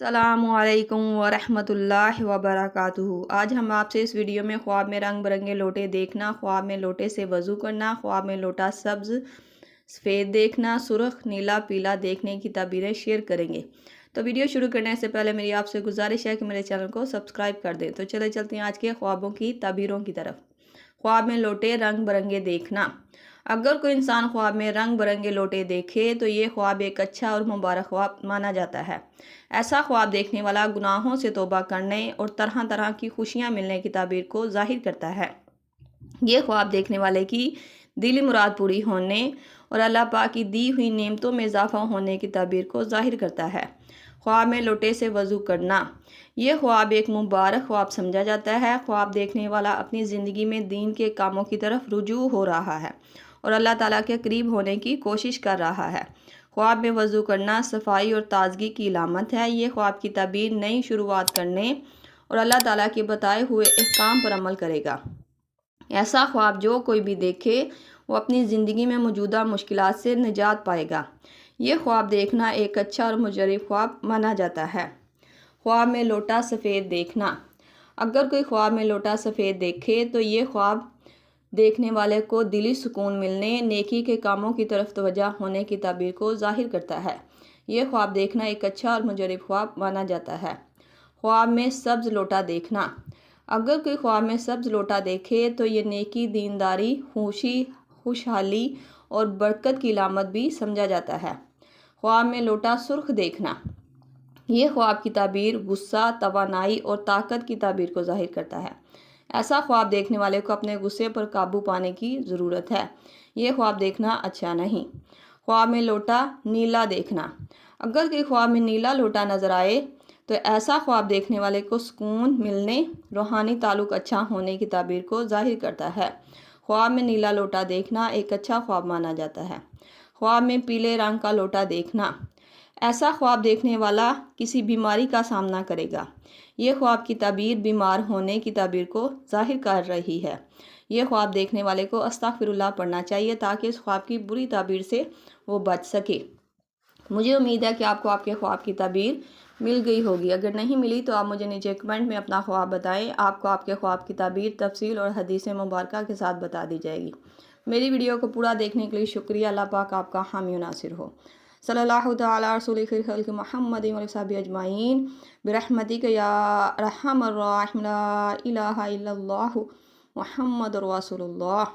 السلام علیکم ورحمۃ اللہ وبرکاتہ۔ آج ہم آپ سے اس ویڈیو میں خواب میں رنگ برنگے لوٹے دیکھنا، خواب میں لوٹے سے وضو کرنا، خواب میں لوٹا سبز سفید دیکھنا، سرخ، نیلا، پیلا دیکھنے کی تعبیریں شیئر کریں گے۔ تو ویڈیو شروع کرنے سے پہلے میری آپ سے گزارش ہے کہ میرے چینل کو سبسکرائب کر دیں۔ تو چلے چلتے ہیں آج کے خوابوں کی تعبیروں کی طرف۔ خواب میں لوٹے، رنگ برنگے دیکھنا۔ اگر کوئی انسان خواب میں رنگ برنگے لوٹے دیکھے تو یہ خواب ایک اچھا اور مبارک خواب مانا جاتا ہے۔ ایسا خواب دیکھنے والا گناہوں سے توبہ کرنے اور طرح طرح کی خوشیاں ملنے کی تعبیر کو ظاہر کرتا ہے۔ یہ خواب دیکھنے والے کی دلی مراد پوری ہونے اور اللہ پاک کی دی ہوئی نعمتوں میں اضافہ ہونے کی تعبیر کو ظاہر کرتا ہے۔ خواب میں لوٹے سے وضو کرنا، یہ خواب ایک مبارک خواب سمجھا جاتا ہے۔ خواب دیکھنے والا اپنی زندگی میں دین کے کاموں کی طرف رجوع ہو رہا ہے۔ اور اللہ تعالیٰ کے قریب ہونے کی کوشش کر رہا ہے۔ خواب میں وضو کرنا صفائی اور تازگی کی علامت ہے۔ یہ خواب کی تعبیر نئی شروعات کرنے اور اللہ تعالیٰ کے بتائے ہوئے احکام پر عمل کرے گا۔ ایسا خواب جو کوئی بھی دیکھے، وہ اپنی زندگی میں موجودہ مشکلات سے نجات پائے گا۔ یہ خواب دیکھنا ایک اچھا اور مجرب خواب مانا جاتا ہے۔ خواب میں لوٹا سفید دیکھنا۔ اگر کوئی خواب میں لوٹا سفید دیکھے تو یہ خواب دیکھنے والے کو دلی سکون ملنے، نیکی کے کاموں کی طرف توجہ ہونے کی تعبیر کو ظاہر کرتا ہے۔ یہ خواب دیکھنا ایک اچھا اور مجرب خواب مانا جاتا ہے۔ خواب میں سبز لوٹا دیکھنا۔ اگر کوئی خواب میں سبز لوٹا دیکھے تو یہ نیکی، دینداری، خوشی، خوشحالی اور برکت کی علامت بھی سمجھا جاتا ہے۔ خواب میں لوٹا سرخ دیکھنا۔ یہ خواب کی تعبیر غصہ، توانائی اور طاقت کی تعبیر کو ظاہر کرتا ہے۔ ایسا خواب دیکھنے والے کو اپنے غصے پر قابو پانے کی ضرورت ہے۔ یہ خواب دیکھنا اچھا نہیں۔ خواب میں لوٹا، نیلا دیکھنا۔ اگر کوئی خواب میں نیلا لوٹا نظر آئے، تو ایسا خواب دیکھنے والے کو سکون ملنے، روحانی تعلق اچھا ہونے کی تعبیر کو ظاہر کرتا ہے۔ خواب میں نیلا لوٹا دیکھنا ایک اچھا خواب مانا جاتا ہے۔ خواب میں پیلے رنگ کا لوٹا دیکھنا۔ ایسا خواب دیکھنے والا کسی بیماری کا سامنا کرے گا۔ یہ خواب کی تعبیر بیمار ہونے کی تعبیر کو ظاہر کر رہی ہے۔ یہ خواب دیکھنے والے کو استغفر اللہ پڑھنا چاہیے تاکہ اس خواب کی بری تعبیر سے وہ بچ سکے۔ مجھے امید ہے کہ آپ کو آپ کے خواب کی تعبیر مل گئی ہوگی۔ اگر نہیں ملی تو آپ مجھے نیچے کمنٹ میں اپنا خواب بتائیں۔ آپ کو آپ کے خواب کی تعبیر تفصیل اور حدیث مبارکہ کے ساتھ بتا دی جائے گی۔ میری ویڈیو کو پورا دیکھنے کے لیے شکریہ۔ اللہ پاک آپ کا حامی و ناصر ہو۔ صلى الله على رسول خير خلق محمد وصحبه أجمعين. برحمتك يا رحم الراحم لا إله إلا الله محمد رسول الله.